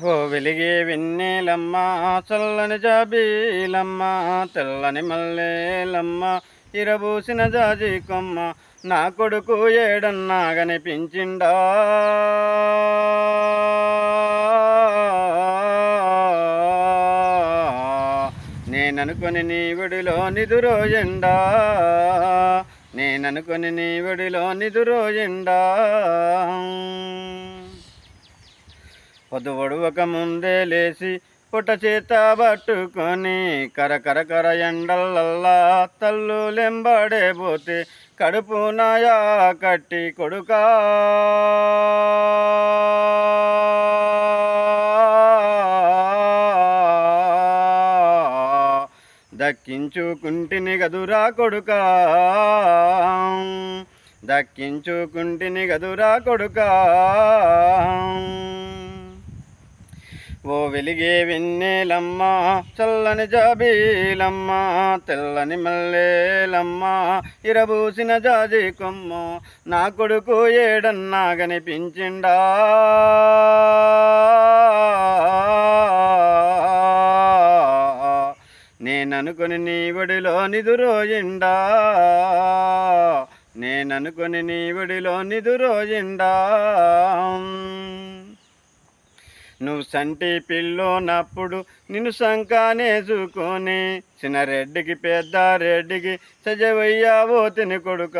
ఓ వెలిగే వెన్నెలమ్మ చల్లని జాబీలమ్మ తెల్లని మల్లేలమ్మ ఇరబూసిన జాజి కొమ్మ నా కొడుకు ఏడన్నా కనిపించిండా? నేననుకొని నీ ఒడిలో నిదురోజెండా నేననుకొని నీ ఒడిలో నిదురోజెండా పొద్దువడువక ముందే లేచి పుట చేత పట్టుకొని కరకరకర ఎండలల్లా తల్లు లెంబడే పోతే కడుపు నాయా కట్టి కొడుకా. దక్కించుకుంటిని గదురా కొడుకా. దక్కించుకుంటిని గదురా కొడుకా. ఓ వెలిగే వెన్నెలమ్మ చల్లని జాబీలమ్మ తెల్లని మల్లేలమ్మ ఇరబూసిన జాజి కొమ్మ నా కొడుకు ఏడన్నా కనిపించిండా? నేననుకొని నీ ఒడిలో నిదురోయిండా? నేననుకొని నీ ఒడిలో నిదురోయిండా? నువ్వు సంటి పిల్లోనప్పుడు నిన్ను సంకానేసుకొని చిన్న రెడ్డికి పెద్ద రెడ్డికి సజవయ్యావో తిని కొడుక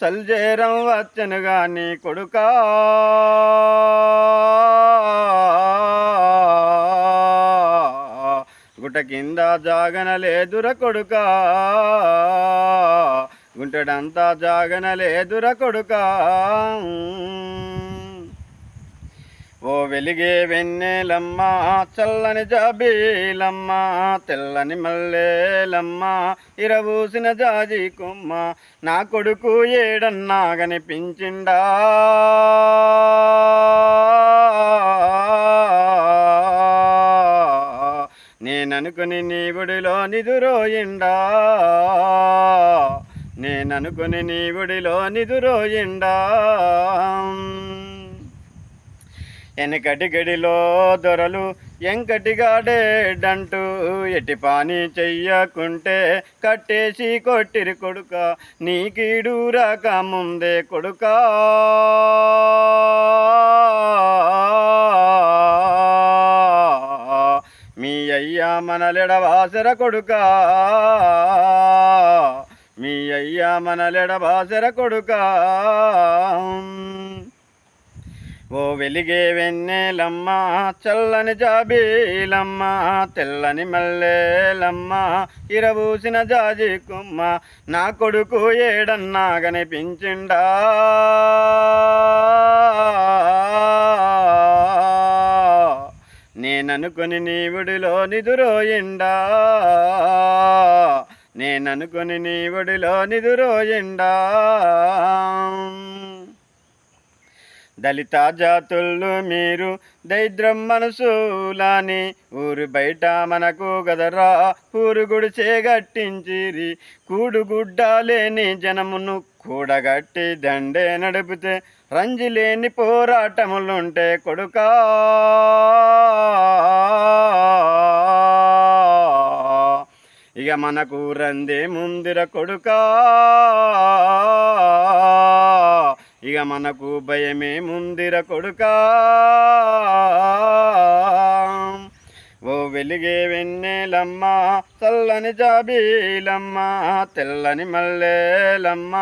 సల్జేరం వచ్చను గాని కొడుకా. గుట్ట కింద జాగనలేదుర కొడుకా. గుంటడంతా జాగనలేదుర కొడుకా. ఓ వెలిగే వెన్నెలమ్మ చల్లని జాబీలమ్మ తెల్లని మల్లేలమ్మ ఇరవూసిన జాజీ కొమ్మ నా కొడుకు ఏడన్నా కనిపించిండా? నేననుకుని నీ గుడిలో నిదురోయిండా? నేననుకుని నీ గుడిలో నిదురోయిండా? వెనకటి గడిలో దొరలు ఎంకటిగాడేడంటూ ఎట్టి పాని చెయ్యకుంటే కట్టేసి కొట్టిరి కొడుక. నీకీడు ముందే కొడుకా. మీ అయ్యా మనలెడవాసర కొడుకా. మీ అయ్యా మనలెడవాసర కొడుకా. ఓ వెలిగే వెన్నెలమ్మ చల్లని జాబీలమ్మ తెల్లని మల్లెలమ్మ ఇరబూసిన జాజి కుమ్మ నా కొడుకు ఏడన్నా కనిపించిండా? నేననుకొని నీ ఒడిలో నిదురోయిండా? నేననుకొని నీ ఒడిలో నిదురోయిండా? దళిత జాతులు మీరు దైద్రం మనసులాని ఊరు బయట మనకు గదరా ఊరు గుడిసే గట్టించిరి కూడుగుడ్డ లేని జనమును కూడగట్టి దండే నడిపితే రంజి లేని పోరాటములుంటే కొడుకా. ఇక మనకు రందే ముందిర కొడుకా. ఇక మనకు భయమే ముందిర కొడుకా. ఓ వెలిగే వెన్నెలమ్మ చల్లని జాబీలమ్మ తెల్లని మల్లేలమ్మ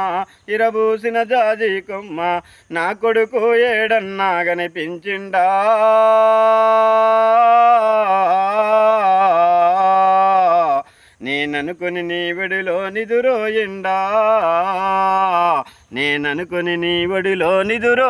ఇరబూసిన జాజీ కొమ్మ నా కొడుకు ఏడన్నా కనిపించిండా నేననుకుని నీ ఒడిలో నిదురోయిండా నేననుకుని నీ ఒడిలో నిదురో